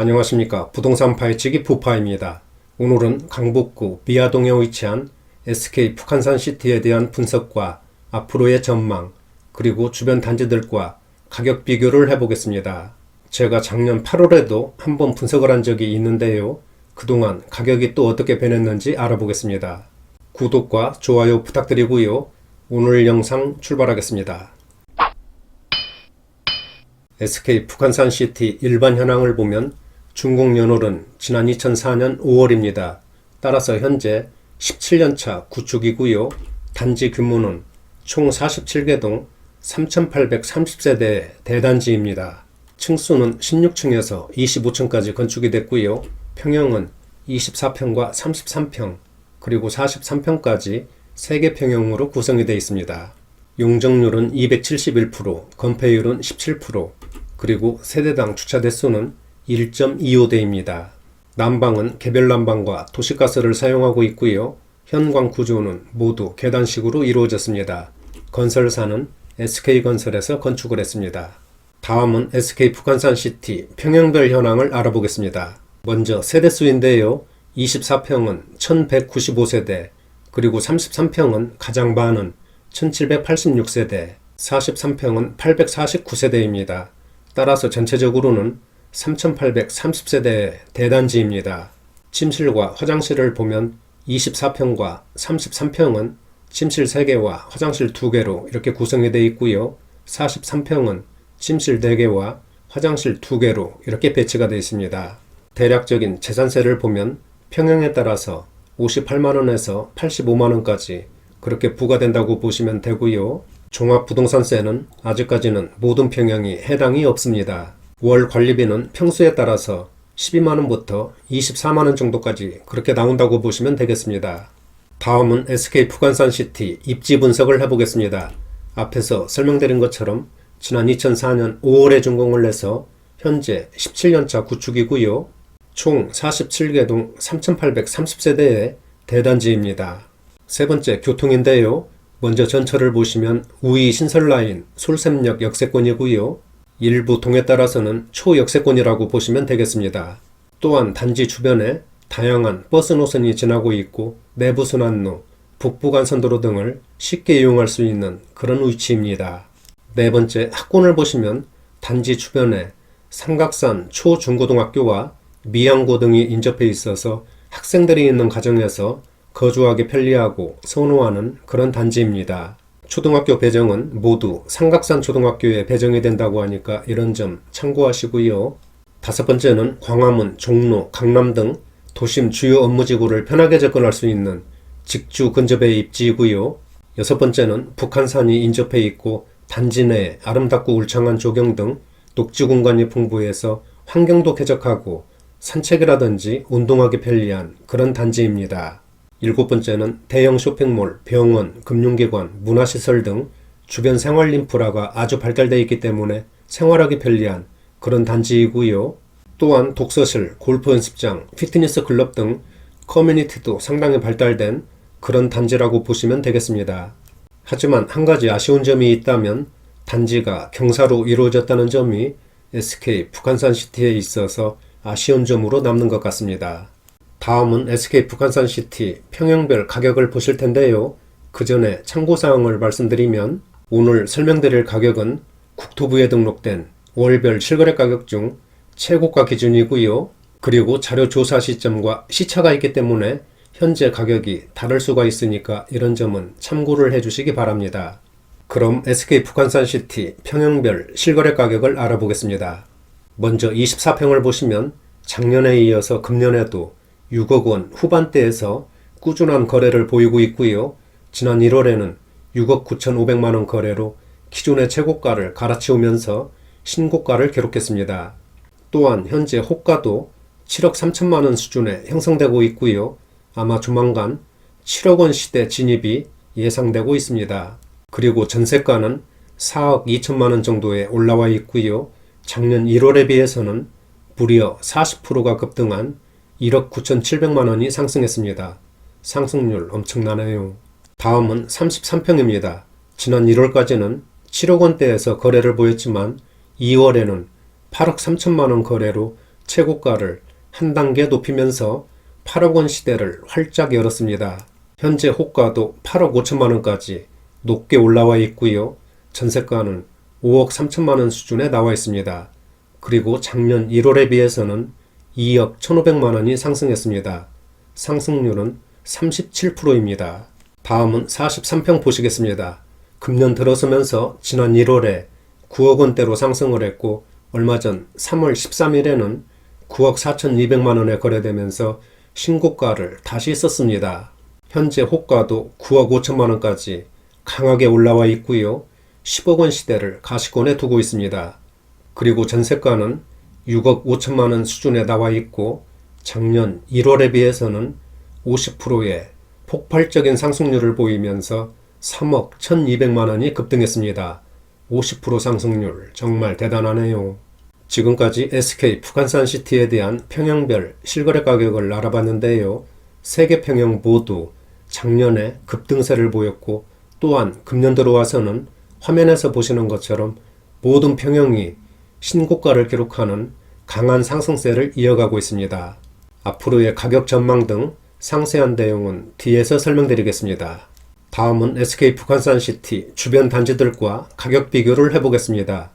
안녕하십니까. 부동산 파헤치기 부파입니다. 오늘은 강북구 미아동에 위치한 SK 북한산시티에 대한 분석과 앞으로의 전망, 그리고 주변 단지들과 가격 비교를 해보겠습니다. 제가 작년 8월에도 한번 분석을 한 적이 있는데요. 그동안 가격이 또 어떻게 변했는지 알아보겠습니다. 구독과 좋아요 부탁드리고요. 오늘 영상 출발하겠습니다. SK 북한산 시티 일반 현황을 보면 중국 연월은 지난 2004년 5월입니다. 따라서 현재 17년차 구축이고요. 단지 규모는 총 47개 동 3,830세대의 대단지입니다. 층수는 16층에서 25층까지 건축이 됐고요. 평형은 24평과 33평, 그리고 43평까지 3개 평형으로 구성이 되어 있습니다. 용적률은 271%, 건폐율은 17%, 그리고 세대당 주차 대수는 1.25대입니다. 난방은 개별 난방과 도시가스를 사용하고 있고요. 현관 구조는 모두 계단식으로 이루어졌습니다. 건설사는 SK건설에서 건축을 했습니다. 다음은 SK 북한산 시티 평형별 현황을 알아보겠습니다. 먼저 세대수인데요. 24평은 1195세대, 그리고 33평은 가장 많은 1786세대, 43평은 849세대입니다. 따라서 전체적으로는 3830세대의 대단지입니다. 침실과 화장실을 보면 24평과 33평은 침실 3개와 화장실 2개로 이렇게 구성이 되어 있고요. 43평은 침실 4개와 화장실 2개로 이렇게 배치가 되어 있습니다. 대략적인 재산세를 보면 평형에 따라서 58만원에서 85만원까지 그렇게 부과된다고 보시면 되고요. 종합부동산세는 아직까지는 모든 평형이 해당이 없습니다. 월 관리비는 평수에 따라서 12만원부터 24만원 정도까지 그렇게 나온다고 보시면 되겠습니다. 다음은 SK 북한산시티 입지 분석을 해보겠습니다. 앞에서 설명드린 것처럼 지난 2004년 5월에 준공을 해서 현재 17년차 구축이고요. 총 47개 동 3,830세대의 대단지입니다. 세 번째 교통인데요. 먼저 전철을 보시면 우이 신설라인 솔샘역 역세권이고요. 일부 통에 따라서는 초역세권이라고 보시면 되겠습니다. 또한 단지 주변에 다양한 버스 노선이 지나고 있고 내부 순환로, 북부간선도로 등을 쉽게 이용할 수 있는 그런 위치입니다. 네 번째 학군을 보시면 단지 주변에 삼각산 초중고등학교와 미양고 등이 인접해 있어서 학생들이 있는 가정에서 거주하기 편리하고 선호하는 그런 단지입니다. 초등학교 배정은 모두 삼각산 초등학교에 배정이 된다고 하니까 이런 점 참고하시고요. 다섯 번째는 광화문, 종로, 강남 등 도심 주요 업무지구를 편하게 접근할 수 있는 직주 근접의 입지이고요. 여섯 번째는 북한산이 인접해 있고 단지 내에 아름답고 울창한 조경 등 녹지 공간이 풍부해서 환경도 쾌적하고 산책이라든지 운동하기 편리한 그런 단지입니다. 일곱 번째는 대형 쇼핑몰, 병원, 금융기관, 문화시설 등 주변 생활 인프라가 아주 발달되어 있기 때문에 생활하기 편리한 그런 단지이고요. 또한 독서실, 골프 연습장, 피트니스 클럽 등 커뮤니티도 상당히 발달된 그런 단지라고 보시면 되겠습니다. 하지만 한 가지 아쉬운 점이 있다면 단지가 경사로 이루어졌다는 점이 SK 북한산 시티에 있어서 아쉬운 점으로 남는 것 같습니다. 다음은 SK 북한산 시티 평형별 가격을 보실 텐데요. 그 전에 참고사항을 말씀드리면 오늘 설명드릴 가격은 국토부에 등록된 월별 실거래 가격 중 최고가 기준이고요. 그리고 자료 조사 시점과 시차가 있기 때문에 현재 가격이 다를 수가 있으니까 이런 점은 참고를 해주시기 바랍니다. 그럼 SK 북한산 시티 평형별 실거래 가격을 알아보겠습니다. 먼저 24평을 보시면 작년에 이어서 금년에도 6억 원 후반대에서 꾸준한 거래를 보이고 있고요. 지난 1월에는 6억 9,500만 원 거래로 기존의 최고가를 갈아치우면서 신고가를 기록했습니다. 또한 현재 호가도 7억 3천만 원 수준에 형성되고 있고요. 아마 조만간 7억 원 시대 진입이 예상되고 있습니다. 그리고 전세가는 4억 2천만 원 정도에 올라와 있고요. 작년 1월에 비해서는 무려 40%가 급등한 1억 9,700만 원이 상승했습니다. 상승률 엄청나네요. 다음은 33평입니다. 지난 1월까지는 7억 원대에서 거래를 보였지만 2월에는 8억 3천만 원 거래로 최고가를 한 단계 높이면서 8억 원 시대를 활짝 열었습니다. 현재 호가도 8억 5천만 원까지 높게 올라와 있고요. 전세가는 5억 3천만 원 수준에 나와 있습니다. 그리고 작년 1월에 비해서는 2억 1,500만 원이 상승했습니다. 상승률은 37%입니다. 다음은 43평 보시겠습니다. 금년 들어서면서 지난 1월에 9억 원대로 상승을 했고 얼마 전 3월 13일에는 9억 4,200만 원에 거래되면서 신고가를 다시 썼습니다. 현재 호가도 9억 5천만 원까지 강하게 올라와 있고요. 10억 원 시대를 가시권에 두고 있습니다. 그리고 전세가는 6억 5천만 원 수준에 나와 있고 작년 1월에 비해서는 50%의 폭발적인 상승률을 보이면서 3억 1,200만 원이 급등했습니다. 50% 상승률 정말 대단하네요. 지금까지 SK 북한산 시티에 대한 평형별 실거래 가격을 알아봤는데요. 세개 평형 모두 작년에 급등세를 보였고 또한 금년 들어와서는 화면에서 보시는 것처럼 모든 평형이 신고가를 기록하는 강한 상승세를 이어가고 있습니다. 앞으로의 가격 전망 등 상세한 내용은 뒤에서 설명드리겠습니다. 다음은 SK 북한산 시티 주변 단지들과 가격 비교를 해보겠습니다.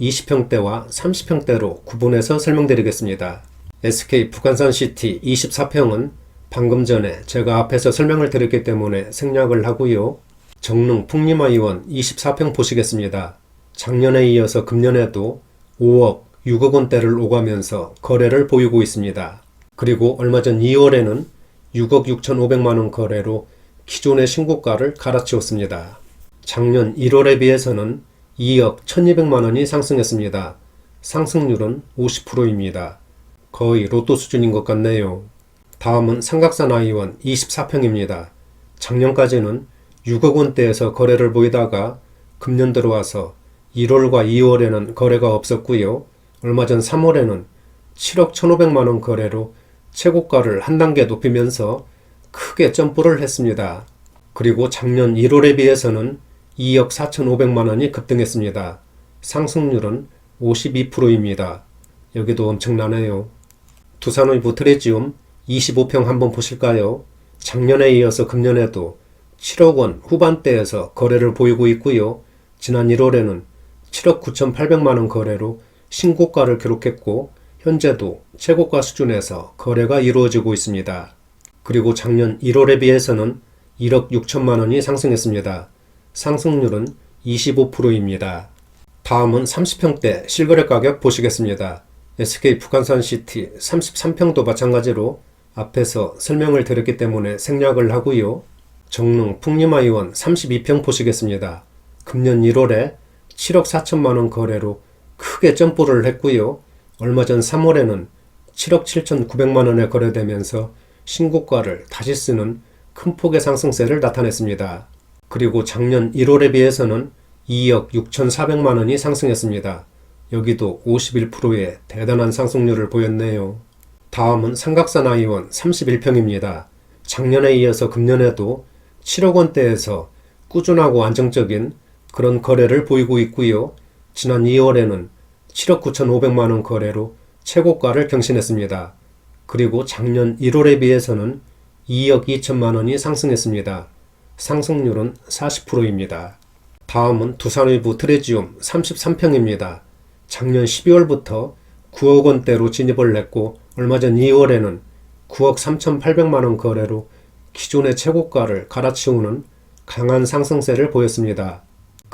20평대와 30평대로 구분해서 설명드리겠습니다. SK 북한산 시티 24평은 방금 전에 제가 앞에서 설명을 드렸기 때문에 생략을 하고요. 정릉 풍림아이원 24평 보시겠습니다. 작년에 이어서 금년에도 5억, 6억 원대를 오가면서 거래를 보이고 있습니다. 그리고 얼마 전 2월에는 6억 6,500만 원 거래로 기존의 신고가를 갈아치웠습니다. 작년 1월에 비해서는 2억 1,200만 원이 상승했습니다. 상승률은 50%입니다. 거의 로또 수준인 것 같네요. 다음은 삼각산 아이원 24평입니다. 작년까지는 6억 원대에서 거래를 보이다가 금년 들어와서 1월과 2월에는 거래가 없었고요. 얼마 전 3월에는 7억 1,500만 원 거래로 최고가를 한 단계 높이면서 크게 점프를 했습니다. 그리고 작년 1월에 비해서는 2억 4,500만 원이 급등했습니다. 상승률은 52%입니다. 여기도 엄청나네요. 두산의 부트레지움 25평 한번 보실까요? 작년에 이어서 금년에도 7억 원 후반대에서 거래를 보이고 있고요. 지난 1월에는 7억 9,800만 원 거래로 신고가를 기록했고 현재도 최고가 수준에서 거래가 이루어지고 있습니다. 그리고 작년 1월에 비해서는 1억 6천만 원이 상승했습니다. 상승률은 25%입니다. 다음은 30평대 실거래 가격 보시겠습니다. SK 북한산 시티 33평도 마찬가지로 앞에서 설명을 드렸기 때문에 생략을 하고요. 정릉 풍림아이원 32평 보시겠습니다. 금년 1월에 7억 4천만 원 거래로 크게 점프를 했고요. 얼마 전 3월에는 7억 7천 9백만 원에 거래되면서 신고가를 다시 쓰는 큰 폭의 상승세를 나타냈습니다. 그리고 작년 1월에 비해서는 2억 6천4백만 원이 상승했습니다. 여기도 51%의 대단한 상승률을 보였네요. 다음은 삼각산 아이원 31평입니다. 작년에 이어서 금년에도 7억 원대에서 꾸준하고 안정적인 그런 거래를 보이고 있고요. 지난 2월에는 7억 9천5백만 원 거래로 최고가를 경신했습니다. 그리고 작년 1월에 비해서는 2억 2천만 원이 상승했습니다. 상승률은 40%입니다. 다음은 두산의부 트레지움 33평입니다. 작년 12월부터 9억 원대로 진입을 했고 얼마 전 2월에는 9억 3,800만 원 거래로 기존의 최고가를 갈아치우는 강한 상승세를 보였습니다.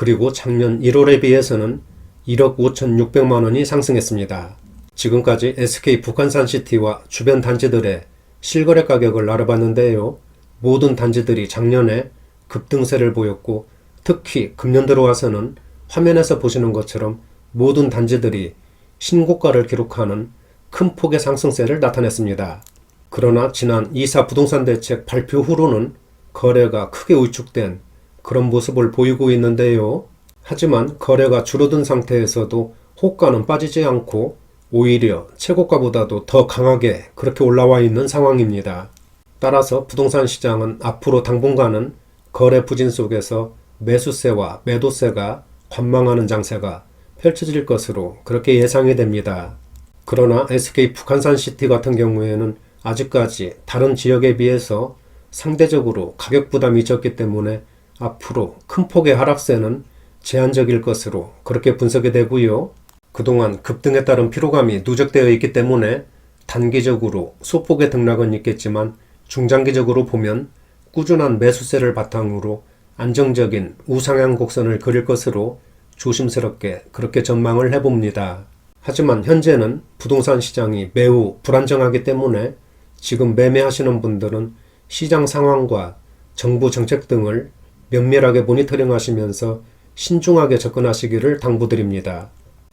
그리고 작년 1월에 비해서는 1억 5,600만 원이 상승했습니다. 지금까지 SK 북한산 시티와 주변 단지들의 실거래 가격을 알아봤는데요. 모든 단지들이 작년에 급등세를 보였고 특히 금년 들어와서는 화면에서 보시는 것처럼 모든 단지들이 신고가를 기록하는 큰 폭의 상승세를 나타냈습니다. 그러나 지난 이사 부동산 대책 발표 후로는 거래가 크게 위축된 그런 모습을 보이고 있는데요. 하지만 거래가 줄어든 상태에서도 호가는 빠지지 않고 오히려 최고가보다도 더 강하게 그렇게 올라와 있는 상황입니다. 따라서 부동산 시장은 앞으로 당분간은 거래 부진 속에서 매수세와 매도세가 관망하는 장세가 펼쳐질 것으로 그렇게 예상이 됩니다. 그러나 SK 북한산시티 같은 경우에는 아직까지 다른 지역에 비해서 상대적으로 가격 부담이 적기 때문에 앞으로 큰 폭의 하락세는 제한적일 것으로 그렇게 분석이 되고요. 그동안 급등에 따른 피로감이 누적되어 있기 때문에 단기적으로 소폭의 등락은 있겠지만 중장기적으로 보면 꾸준한 매수세를 바탕으로 안정적인 우상향 곡선을 그릴 것으로 조심스럽게 그렇게 전망을 해봅니다. 하지만 현재는 부동산 시장이 매우 불안정하기 때문에 지금 매매하시는 분들은 시장 상황과 정부 정책 등을 면밀하게 모니터링 하시면서 신중하게 접근하시기를 당부드립니다.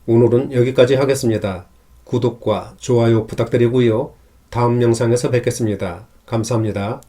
오늘은 여기까지 하겠습니다. 구독과 좋아요 부탁드리고요. 다음 영상에서 뵙겠습니다. 감사합니다.